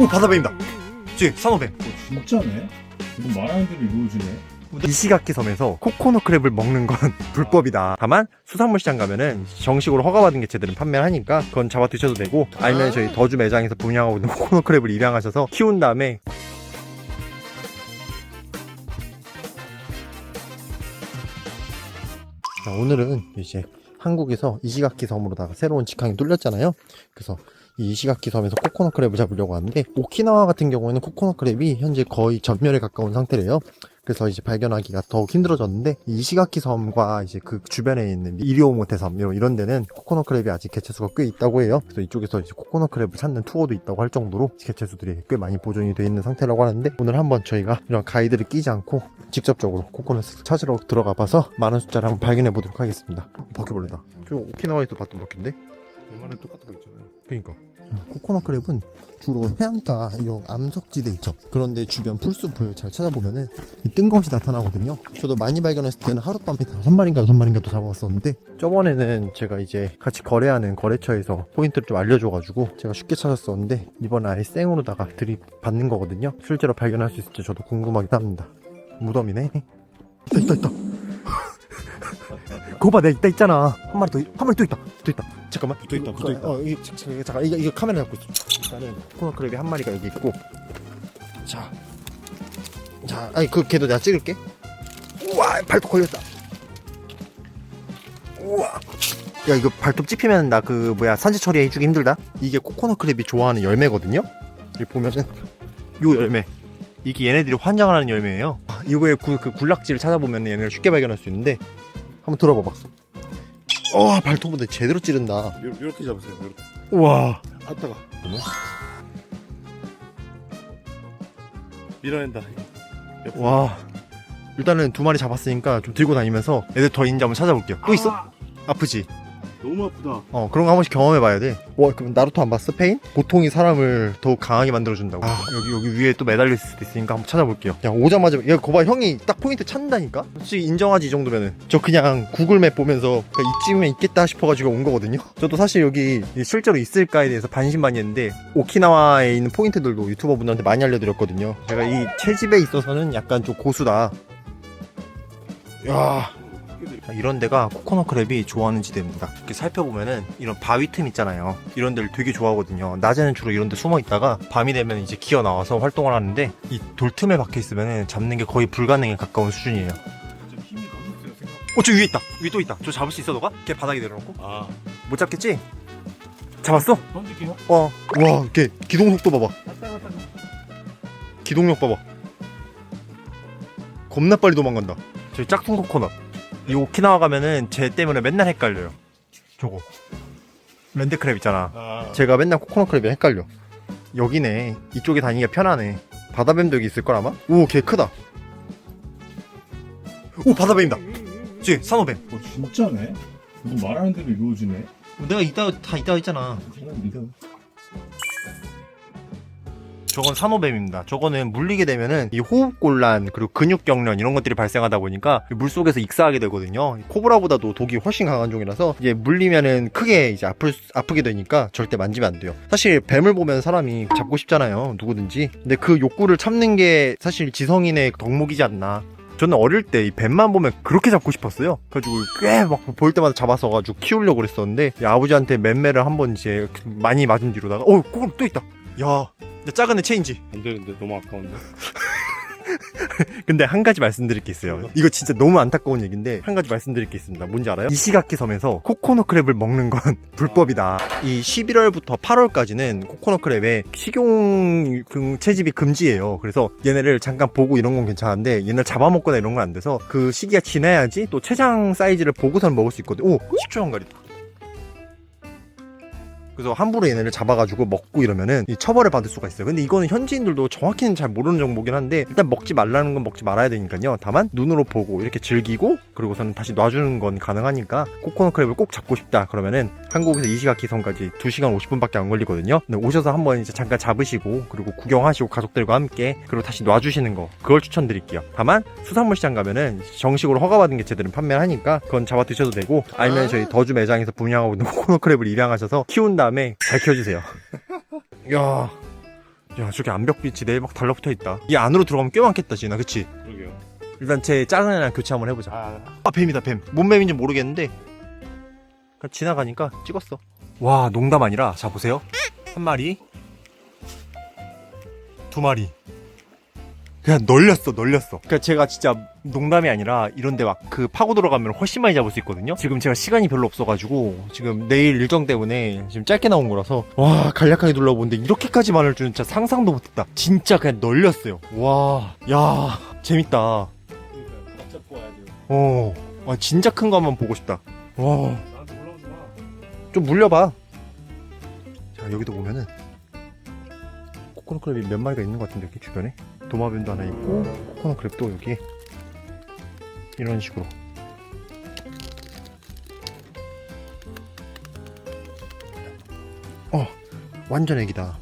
오 바다뱀이다. 저기 산호뱀. 어, 진짜네? 이거 말하는 대로 이루어지네. 이시가키 섬에서 코코넛 크랩을 먹는 건 불법이다. 다만 수산물 시장 가면은 정식으로 허가받은 게 제대로 판매를 하니까 그건 잡아 드셔도 되고 아니면 저희 더주 매장에서 분양하고 있는 코코넛 크랩을 입양하셔서 키운 다음에 자, 오늘은 이제 한국에서 이시가키 섬으로다가 새로운 직항이 뚫렸잖아요. 그래서 이 이시가키 섬에서 코코넛 크랩을 잡으려고 하는데 오키나와 같은 경우에는 코코넛 크랩이 현재 거의 전멸에 가까운 상태래요. 그래서 이제 발견하기가 더욱 힘들어졌는데 이 이시가키 섬과 이제 그 주변에 있는 이리오모테 섬 이런 이런 데는 코코넛 크랩이 아직 개체수가 꽤 있다고 해요. 그래서 이쪽에서 이제 코코넛 크랩을 찾는 투어도 있다고 할 정도로 개체수들이 꽤 많이 보존이 되어 있는 상태라고 하는데 오늘 한번 저희가 이런 가이드를 끼지 않고 직접적으로 코코넛을 찾으러 들어가 봐서 많은 숫자를 한번 발견해 보도록 하겠습니다. 바퀴벌레다. 저 오키나와에서 봤던 바퀴인데? 얼마나 똑같은 거 있잖아요. 그니까 코코넛 크랩은 주로 해안가 이런 암석지대 있죠. 그런데 주변 풀숲을 잘 찾아보면은 이 뜬금없이 나타나거든요. 저도 많이 발견했을 때는 하룻밤에 다섯 마리인가 여섯 마리인가 또 잡아왔었는데 저번에는 제가 이제 같이 거래하는 거래처에서 포인트를 좀 알려줘가지고 제가 쉽게 찾았었는데 이번에 아예 생으로다가 들이받는 거거든요. 실제로 발견할 수 있을지 저도 궁금하기도 합니다. 무덤이네. 있다 있다 있다. 그거 봐 내가 있다 있잖아. 한 마리 더 한 마리 또 있다 또 있다 잠깐만. 붙어 있다, 붙어 있다. 어, 이게 자- 자- 잠깐 이거 이거 카메라 잡고 있어. 일단은 코코넛 크랩이 한 마리가 여기 있고. 자. 자, 아니 그 걔도 내가 찍을게. 우와 발톱 걸렸다. 우와. 야 이거 발톱 찝히면 나 그 뭐야 산지 처리 해주기 힘들다. 이게 코코넛 크랩이 좋아하는 열매거든요? 여기 보면은 요 열매. 이게 얘네들이 환장을 하는 열매예요. 아, 이거의 구, 그 굴락지를 찾아보면 얘네를 쉽게 발견할 수 있는데 한번 들어봐봐 어 발톱은 제대로 찌른다 요, 요렇게 잡으세요. 요렇게. 우와 아, 따가. 밀어낸다. 옆으로. 와 일단은 두 마리 잡았으니까 좀 들고 다니면서 애들 더 있는지 한번 찾아볼게요 또 있어? 아, 아프지? 너무 아프다. 어 그런 거 한 번씩 경험해봐야 돼 와 그럼 나루토 안 봤어? 페인? 고통이 사람을 더욱 강하게 만들어준다고 아 여기 여기 위에 또 매달릴 수도 있으니까 한번 찾아볼게요 야 오자마자 야 거봐 형이 딱 포인트 찾는다니까? 솔직히 인정하지 이 정도면은 저 그냥 구글맵 보면서 그냥 이쯤에 있겠다 싶어가지고 온 거거든요 저도 사실 여기 실제로 있을까에 대해서 반신반의했는데 오키나와에 있는 포인트들도 유튜버 분들한테 많이 알려드렸거든요 제가 이 채집에 있어서는 약간 좀 고수다 야 이런 데가 코코넛 크랩이 좋아하는 지대입니다. 이렇게 살펴보면은 이런 바위 틈 있잖아요. 이런 데를 되게 좋아하거든요. 낮에는 주로 이런 데 숨어 있다가 밤이 되면 이제 기어 나와서 활동을 하는데 이 돌틈에 박혀 있으면은 잡는 게 거의 불가능에 가까운 수준이에요. 좀 힘이 생각. 어, 저 위에 있다. 위에 또 있다. 저 잡을 수 있어, 너가? 걔 바닥에 내려놓고. 아, 못 잡겠지? 잡았어? 던질게요. 어. 와, 걔 기동 속도 봐봐. 기동력 봐봐. 겁나 빨리 도망간다. 저기 짝퉁 코코넛. 이 오키나와 가면은 쟤 때문에 맨날 헷갈려요. 저거. 랜드크랩 있잖아. 아, 제가 맨날 코코넛 크랩이 헷갈려. 여기네. 이쪽에 다니기가 편하네. 바다뱀도 여기 있을 걸 아마? 오, 걔 크다. 오, 바다뱀이다. 저기 산호뱀. 어, 진짜네? 이거 말하는 대로 이루어지네. 내가 이따 다 이따 있잖아. 그냥 믿어. 저건 산호뱀입니다. 저거는 물리게 되면은 이 호흡곤란 그리고 근육경련 이런 것들이 발생하다 보니까 물 속에서 익사하게 되거든요. 코브라보다도 독이 훨씬 강한 종이라서 이제 물리면은 크게 이제 아플 수- 아프게 되니까 절대 만지면 안 돼요. 사실 뱀을 보면 사람이 잡고 싶잖아요. 누구든지. 근데 그 욕구를 참는 게 사실 지성인의 덕목이지 않나. 저는 어릴 때 이 뱀만 보면 그렇게 잡고 싶었어요. 그래가지고 꽤 막 볼 때마다 잡아서 가지고 키우려고 그랬었는데 이 아버지한테 맴매를 한 번 이제 많이 맞은 뒤로다가 어, 코또 있다. 야, 야, 작은 애 체인지. 안 되는데, 너무 아까운데. 근데 한 가지 말씀드릴 게 있어요. 이거 진짜 너무 안타까운 얘기인데 한 가지 말씀드릴 게 있습니다. 뭔지 알아요? 이시가키 섬에서 코코넛 크랩을 먹는 건 불법이다. 이 11월부터 8월까지는 코코넛 크랩의 식용 그 채집이 금지예요. 그래서 얘네를 잠깐 보고 이런 건 괜찮은데 얘네를 잡아먹거나 이런 건 안 돼서 그 시기가 지나야지 또 최장 사이즈를 보고선 먹을 수 있거든. 오, 식초 한가리다. 그래서 함부로 얘네를 잡아가지고 먹고 이러면은 이 처벌을 받을 수가 있어요. 근데 이거는 현지인들도 정확히는 잘 모르는 정보긴 한데 일단 먹지 말라는 건 먹지 말아야 되니까요. 다만 눈으로 보고 이렇게 즐기고 그리고서는 다시 놔주는 건 가능하니까 코코넛 크랩을 꼭 잡고 싶다 그러면은 한국에서 이시가키 섬까지 2시간 50분밖에 안 걸리거든요. 오셔서 한번 이제 잠깐 잡으시고 그리고 구경하시고 가족들과 함께 그리고 다시 놔주시는 거 그걸 추천드릴게요. 다만 수산물 시장 가면은 정식으로 허가받은 게 제대로 판매를 하니까 그건 잡아 드셔도 되고 아니면 저희 더주 매장에서 분양하고 있는 코코넛 크랩을 입양하셔서 키운 다음 에 잘 키워주세요. 야 야 저기 암벽빛이 내일 막 달라붙어 있다 이 안으로 들어가면 꽤 많겠다 지나 그치? 그러게요. 일단 제 작은 애랑 교체 한번 해보자 아, 아 뱀이다 뱀. 뭔 뱀인지 모르겠는데 그냥 지나가니까 찍었어. 와 농담 아니라 자 보세요. 한 마리, 두 마리. 그냥 널렸어 널렸어. 그러니까 제가 진짜 농담이 아니라 이런데 막 그 파고 들어가면 훨씬 많이 잡을 수 있거든요. 지금 제가 시간이 별로 없어가지고 지금 내일 일정 때문에 지금 짧게 나온 거라서 와 간략하게 둘러보는데 이렇게까지 많을 줄은 진짜 상상도 못했다. 진짜 그냥 널렸어요. 와, 야 재밌다. 그러니까 각 잡고 와야 돼요. 어, 와, 진짜 큰 거 한번 보고 싶다. 와, 나한테 올라오지 마. 좀 물려봐. 자, 여기도 보면은 코코넛 크랩이 몇 마리가 있는 것 같은데 여기 주변에 도마뱀도 하나 있고 코코넛 크랩도 여기 이런 식으로. 어, 완전 애기다.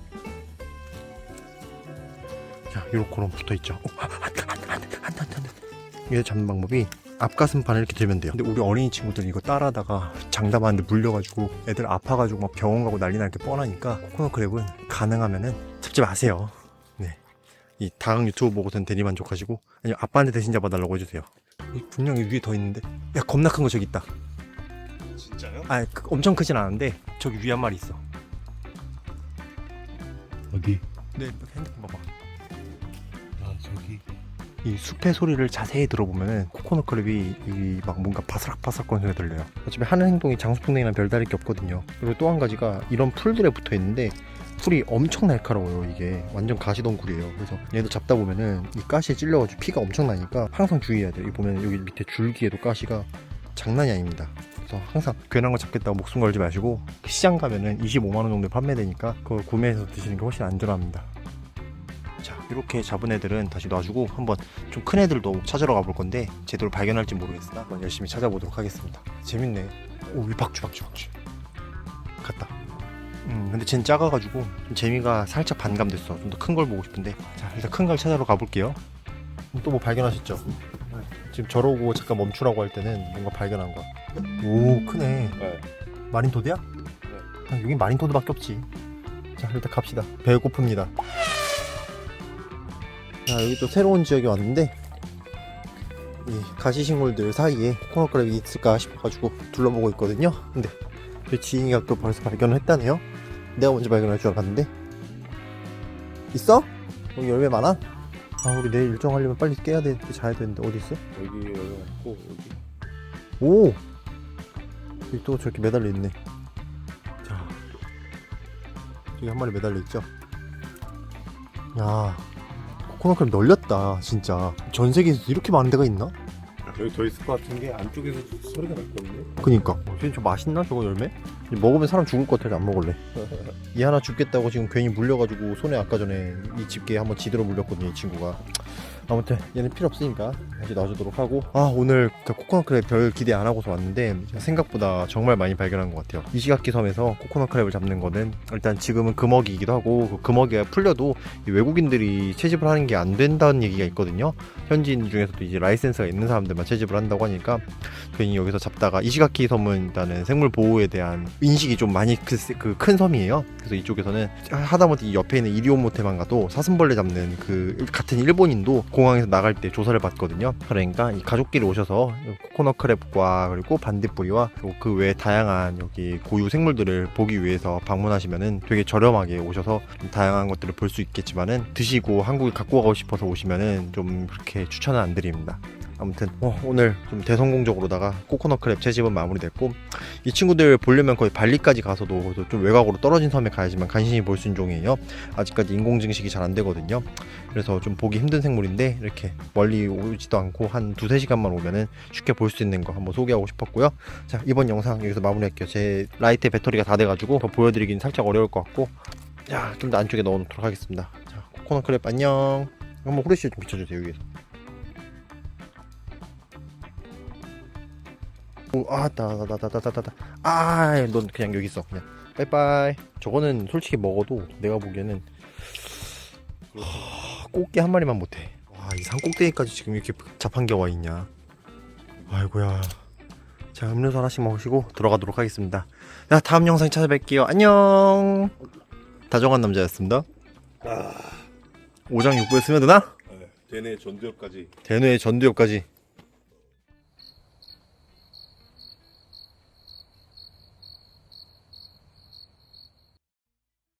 자, 요렇게로 붙어 있죠. 어, 안 돼, 안 돼, 안 돼, 안 돼, 안 돼. 얘 잡는 방법이 앞가슴판을 이렇게 들면 돼요. 근데 우리 어린이 친구들 이거 따라하다가 장담하는데 물려가지고 애들 아파가지고 막 병원 가고 난리 날 게 뻔하니까 코코넛 크랩은 가능하면은 잡지 마세요. 네. 이 다음 유튜브 보고 선 대리 만족하시고 아니면 아빠한테 대신 잡아달라고 해주세요. 이 분명히 위에 더 있는데 야 겁나 큰 거 저기 있다. 진짜요? 아 그- 엄청 크진 않은데 저기 위에 한 마리 있어. 어디? 네 핸드폰 봐봐. 아 저기. 이 숲의 소리를 자세히 들어보면은 코코넛 크랩이 이 막 뭔가 바스락바스락거리는 소리가 들려요. 어차피 하는 행동이 장수풍뎅이랑 별다를 게 없거든요. 그리고 또 한 가지가 이런 풀들에 붙어 있는데 풀이 엄청 날카로워요. 이게 완전 가시덩굴이에요. 그래서 얘도 잡다 보면은 이 가시에 찔려가지고 피가 엄청 나니까 항상 주의해야 돼요. 이 보면 여기 밑에 줄기에도 가시가 장난이 아닙니다. 그래서 항상 괜한 거 잡겠다고 목숨 걸지 마시고 시장 가면은 25만 원 정도에 판매되니까 그걸 구매해서 드시는 게 훨씬 안전합니다. 자 이렇게 잡은 애들은 다시 놔주고 한번 좀 큰 애들도 찾으러 가볼 건데 제대로 발견할지 모르겠으나 한번 열심히 찾아보도록 하겠습니다 재밌네 오이 박쥐 박쥐 박쥐 갔다 음 근데 쟨 작아가지고 좀 재미가 살짝 반감됐어 좀 더 큰 걸 보고 싶은데 자 일단 큰 걸 찾아러 가볼게요 또 뭐 발견하셨죠? 지금 저러고 잠깐 멈추라고 할 때는 뭔가 발견한 거야 오 크네 네. 마린토드야? 아, 여긴 마린토드밖에 없지. 자, 일단 갑시다. 배고픕니다. 자, 여기 또 새로운 지역에 왔는데, 이 가시식물들 사이에 코코넛 그랩이 있을까 싶어가지고 둘러보고 있거든요. 근데, 저희 지인이가 또 벌써 발견을 했다네요. 내가 먼저 발견할 줄 알았는데. 있어? 여기 열매 많아? 아, 우리 내일 일정 하려면 빨리 깨야 돼. 자야 되는데, 어디 있어? 여기 여기 있고 여기. 오! 여기 또 저렇게 매달려 있네. 자, 여기 한 마리 매달려 있죠? 야, 코코넛 크림 널렸다, 진짜. 전 세계에서 이렇게 많은 데가 있나? 여기 더 있을 것 같은 게 안쪽에서 소리가 났거든요. 그니까. 어, 지금 저 맛있나, 저거 열매? 먹으면 사람 죽을 것 같아서 안 먹을래. 이 하나 죽겠다고 지금 괜히 물려가지고 손에 아까 전에 이 집게에 한번 지들어 물렸거든요, 이 친구가. 아무튼 얘는 필요 없으니까 다시 놔주도록 하고. 아 오늘 그 코코넛 크랩 별 기대 안 하고서 왔는데 생각보다 정말 많이 발견한 것 같아요. 이시가키 섬에서 코코넛 크랩을 잡는 거는 일단 지금은 금어기이기도 하고 그 금어기가 풀려도 이 외국인들이 채집을 하는 게 안 된다는 얘기가 있거든요. 현지인 중에서도 이제 라이센스가 있는 사람들만 채집을 한다고 하니까 괜히 여기서 잡다가 이시가키 섬은 일단은 생물 보호에 대한 인식이 좀 많이 그큰 섬이에요. 그래서 이쪽에서는 하다못해 이 옆에 있는 이리오모테만 가도 사슴벌레 잡는 그 같은 일본인도 공항에서 나갈 때 조사를 받거든요. 그러니까 이 가족끼리 오셔서 코코넛 크랩과 그리고 반딧불이와 그 외 다양한 여기 고유 생물들을 보기 위해서 방문하시면은 되게 저렴하게 오셔서 좀 다양한 것들을 볼 수 있겠지만은 드시고 한국에 갖고 가고 싶어서 오시면은 좀 그렇게 추천은 안 드립니다. 아무튼 어, 오늘 좀 대성공적으로다가 코코넛 크랩 채집은 마무리됐고 이 친구들 보려면 거의 발리까지 가서도 좀 외곽으로 떨어진 섬에 가야지만 간신히 볼 수 있는 종이에요. 아직까지 인공 증식이 잘 안 되거든요. 그래서 좀 보기 힘든 생물인데 이렇게 멀리 오지도 않고 한 두세 시간만 오면은 쉽게 볼 수 있는 거 한번 소개하고 싶었고요. 자 이번 영상 여기서 마무리할게요. 제 라이트 배터리가 다 돼가지고 더 보여드리긴 살짝 어려울 것 같고 야좀 더 안쪽에 넣어놓도록 하겠습니다. 자 코코넛 크랩 안녕. 한번 후레쉬 좀 비춰주세요 여기에서. 오, 아, 따다다다다다다. 아, 넌 그냥 여기 있어. 그냥. 빠이빠이. 저거는 솔직히 먹어도 내가 보기에는 하, 꽃게 한 마리만 못해. 와, 이 산 꼭대기까지 지금 이렇게 잡한 게 와 있냐. 아이고야. 자, 음료수 하나씩 먹으시고 들어가도록 하겠습니다. 자, 다음 영상에 찾아뵐게요. 안녕. 다정한 남자였습니다. 아, 오장 육부에 스며드나? 네. 대뇌 전두엽까지 대뇌 전두엽까지